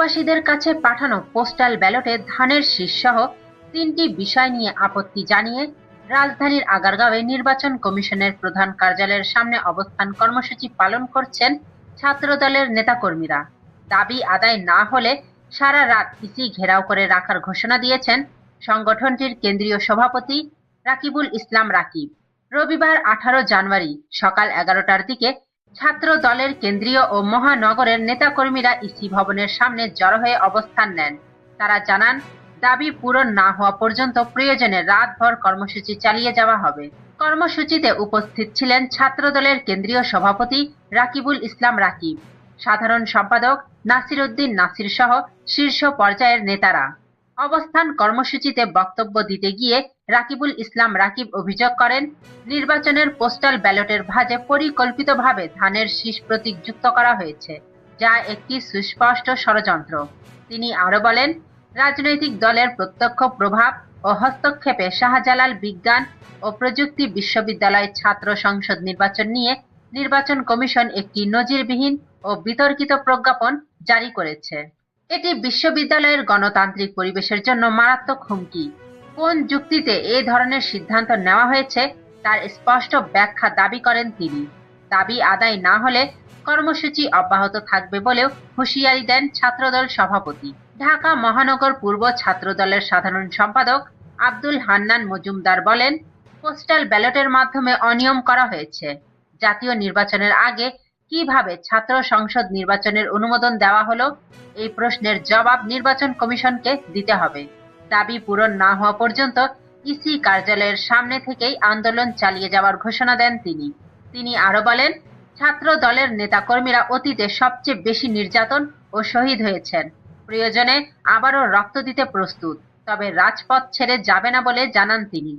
প্রবাসীদের কাছে পাঠানো পোস্টাল ব্যালটে ধানের শীর্ষসহ তিনটি বিষয় নিয়ে আপত্তি জানিয়ে রাজধানীর আগারগাঁওয়ে নির্বাচন কমিশনের প্রধান কার্যালয়ের সামনে অবস্থান কর্মসূচি পালন করছেন ছাত্রদলের নেতাকর্মীরা। দাবি আদায় না হলে সারা রাত ইসি ঘেরাও করে রাখার ঘোষণা দিয়েছেন সংগঠনটির কেন্দ্রীয় সভাপতি রাকিবুল ইসলাম রাকিব। রবিবার আঠারো জানুয়ারি সকাল এগারোটার দিকে ছাত্র দলের কেন্দ্রীয় ও মহানগরের নেতাকর্মীরা ইসি ভবনের সামনে জড়ো হয়ে অবস্থান নেন। তারা জানান, দাবি পূরণ না হওয়া পর্যন্ত প্রয়োজনে রাতভর কর্মসূচি চালিয়ে যাওয়া হবে। কর্মসূচিতে উপস্থিত ছিলেন ছাত্রদলের কেন্দ্রীয় সভাপতি রাকিবুল ইসলাম রাকিব, সাধারণ সম্পাদক নাসির উদ্দিন নাসির সহ শীর্ষ পর্যায়ের নেতারা। অবস্থান কর্মসূচিতে বক্তব্য দিতে গিয়ে রাকিবুল ইসলাম রাকিব অভিযোগ করেন, নির্বাচনের পোস্টাল ব্যালটের ভাঁজে পরিকল্পিতভাবে ধানের শীষ প্রতীক যুক্ত করা হয়েছে, যা একটি সুস্পষ্ট ষড়যন্ত্র। তিনি আরও বলেন, রাজনৈতিক দলের প্রত্যক্ষ প্রভাব ও হস্তক্ষেপে শাহজালাল বিজ্ঞান ও প্রযুক্তি বিশ্ববিদ্যালয় ছাত্র সংসদ নির্বাচন নিয়ে নির্বাচন কমিশন একটি নজিরবিহীন ও বিতর্কিত প্রজ্ঞাপন জারি করেছে। এটি বিশ্ববিদ্যালয়ের গণতান্ত্রিক পরিবেশের জন্য মারাত্মক হুমকি। কোন যুক্তিতে এই ধরনের সিদ্ধান্ত নেওয়া হয়েছে, তার স্পষ্ট ব্যাখ্যা দাবি করেন তিনি। দাবি আদায় না হলে কর্মসূচি অব্যাহত থাকবে বলেও হুঁশিয়ারি দেন ছাত্রদল সভাপতি। ঢাকা মহানগর পূর্ব ছাত্রদলের সাধারণ সম্পাদক আব্দুল হান্নান মজুমদার বলেন, পোস্টাল ব্যালটের মাধ্যমে অনিয়ম করা হয়েছে। জাতীয় নির্বাচনের আগে কীভাবে ছাত্র সংসদ নির্বাচনের অনুমোদন দেওয়া হলো, এই প্রশ্নের জবাব নির্বাচন কমিশনকে দিতে হবে। দাবি পূরণ না হওয়া পর্যন্ত ইসি কার্যালয়ের সামনে থেকেই আন্দোলন চালিয়ে যাওয়ার ঘোষণা দেন তিনি। তিনি আরও বলেন, ছাত্র দলের নেতাকর্মীরা অতীতে সবচেয়ে বেশি নির্যাতন ও শহীদ হয়েছেন। প্রয়োজনে আবারও রক্ত দিতে প্রস্তুত, তবে রাজপথ ছেড়ে যাবে না বলে জানান তিনি।